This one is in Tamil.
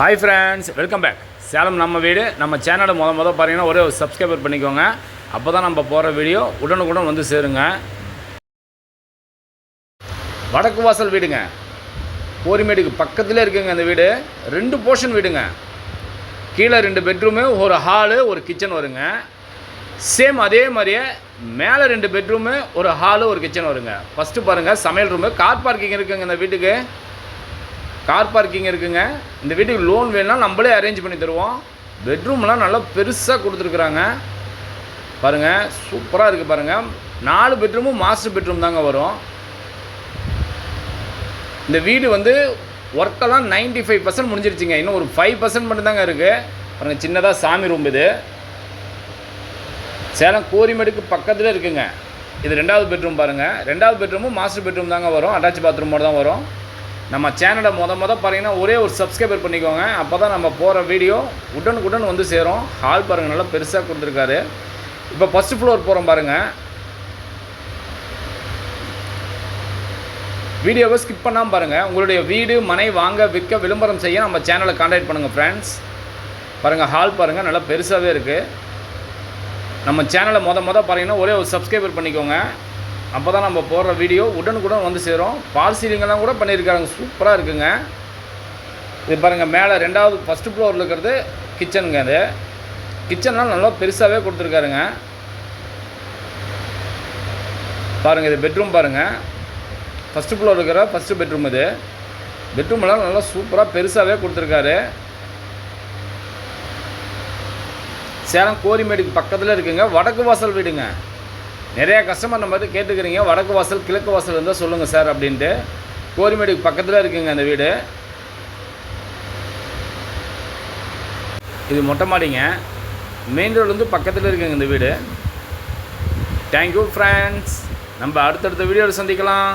Hi friends welcome back Salem நம்ம வீடு. நம்ம சேனலை முத முத பார்த்தீங்கன்னா ஒரே ஒரு சப்ஸ்கிரைபர் பண்ணிக்கோங்க. அப்போ தான் நம்ம போகிற வீடியோ உடனுக்குடன் வந்து சேருங்க. வடக்கு வாசல் வீடுங்க. கோரிமேடுக்கு பக்கத்துலேயே இருக்குங்க அந்த வீடு. ரெண்டு போர்ஷன் வீடுங்க. கீழே ரெண்டு பெட்ரூமு ஒரு ஹாலு ஒரு கிச்சன் வருங்க. சேம் அதே மாதிரியே மேலே ரெண்டு பெட்ரூமு ஒரு ஹாலு ஒரு கிச்சன் வருங்க. ஃபஸ்ட்டு பாருங்கள் சமையல் ரூமு கார் பார்க்கிங் இருக்குங்க இந்த வீட்டுக்கு. கார் பார்க்கிங் இருக்குங்க. இந்த வீட்டுக்கு லோன் வேணால் நம்மளே அரேஞ்ச் பண்ணி தருவோம். பெட்ரூம்லாம் நல்லா பெருசாக கொடுத்துருக்குறாங்க. பாருங்கள் சூப்பராக இருக்குது பாருங்கள் நாலு பெட்ரூமும் மாஸ்டர் பெட்ரூம் தாங்க வரும். இந்த வீடு வந்து ஒர்க்கெல்லாம் 95% ஃபைவ் பர்சன்ட் முடிஞ்சிருச்சுங்க. இன்னும் ஒரு ஃபைவ் பர்சன்ட் மட்டும்தாங்க இருக்குது பாருங்கள் சின்னதாக சாமி ரூம் இது. சேலம் கோரிமேடுக்கு பக்கத்தில் இருக்குங்க. இது ரெண்டாவது பெட்ரூம் பாருங்கள் ரெண்டாவது பெட்ரூமும் மாஸ்டர் பெட்ரூம் தாங்க வரும். அட்டாச் பாத்ரூமோடு தான் வரும். நம்ம சேனலை மொத மொதல் பார்த்தீங்கன்னா ஒரே ஒரு சப்ஸ்கிரைபர் பண்ணிக்கோங்க. அப்போ தான் நம்ம போகிற வீடியோ உடனுக்குடன் வந்து சேரும். ஹால் பாருங்கள் நல்லா பெருசாக கொடுத்துருக்காரு. இப்போ ஃபஸ்ட்டு ஃப்ளோர் போகிறோம் பாருங்கள் வீடியோவை ஸ்கிப் பண்ணாமல் பாருங்கள் உங்களுடைய வீடு மனை வாங்க விற்க விளம்பரம் செய்ய நம்ம சேனலை காண்டாக்ட் பண்ணுங்கள் ஃப்ரெண்ட்ஸ் பாருங்கள் ஹால் பாருங்கள் நல்லா பெருசாகவே இருக்குது நம்ம சேனலை மொத மொதல் பார்த்தீங்கன்னா ஒரே ஒரு சப்ஸ்கிரைபர் பண்ணிக்கோங்க. அப்போ தான் நம்ம போடுற வீடியோ உடனுக்குடன் வந்து சேரும். பால் சீலிங்கெல்லாம் கூட பண்ணியிருக்காங்க. சூப்பராக இருக்குங்க. இது பாருங்கள் மேலே ரெண்டாவது ஃபஸ்ட்டு ஃப்ளோரில் இருக்கிறது கிச்சனுங்க அது கிச்சன்லாம் நல்லா பெருசாகவே கொடுத்துருக்காருங்க. பாருங்கள் இது பெட்ரூம் பாருங்கள் ஃபஸ்ட்டு ஃப்ளோர் இருக்கிற ஃபஸ்ட்டு பெட்ரூம் இது. பெட்ரூம்லாம் நல்லா சூப்பராக பெருசாகவே கொடுத்துருக்காரு. சேலம் கோரிமேடுக்கு பக்கத்தில் இருக்குங்க. வடக்கு வாசல் வீடுங்க. நிறையா கஸ்டமர் நம்ம வந்து கேட்டுக்கிறீங்க. வடக்கு வாசல் கிழக்கு வாசல் இருந்தால் சொல்லுங்கள் சார் அப்படின்ட்டு. கோரிமேடுக்கு பக்கத்தில் இருக்குங்க அந்த வீடு. இது மொட்டை மாடிங்க. மெயின் ரோடு வந்து பக்கத்தில் இருக்குங்க இந்த வீடு. தேங்க்யூ ஃப்ரெண்ட்ஸ் நம்ம அடுத்தடுத்த வீடியோவில் சந்திக்கலாம்.